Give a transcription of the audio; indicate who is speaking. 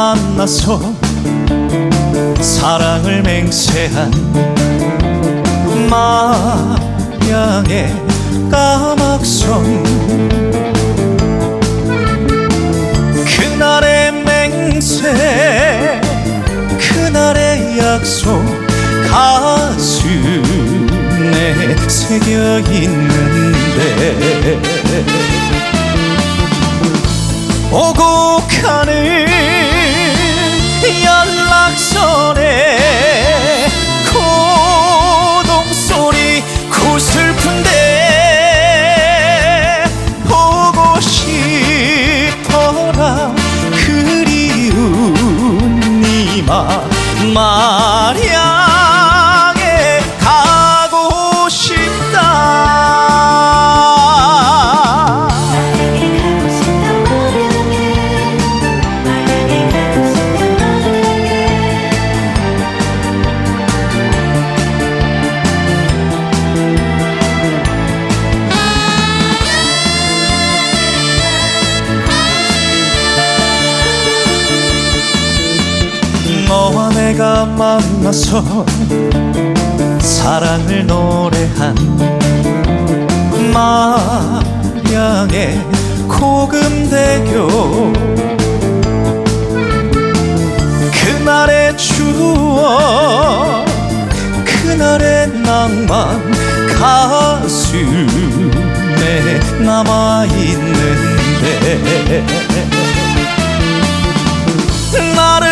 Speaker 1: 만나서 사랑을 맹세한 마양의 까막선 그날의 맹세 그날의 약속 가슴에 새겨 있는데. 오고 가 내가 만나서 사랑을 노래한 마양의 고금대교. 그날의 추억 그날의 낭만 가슴에 남아있는데. 나를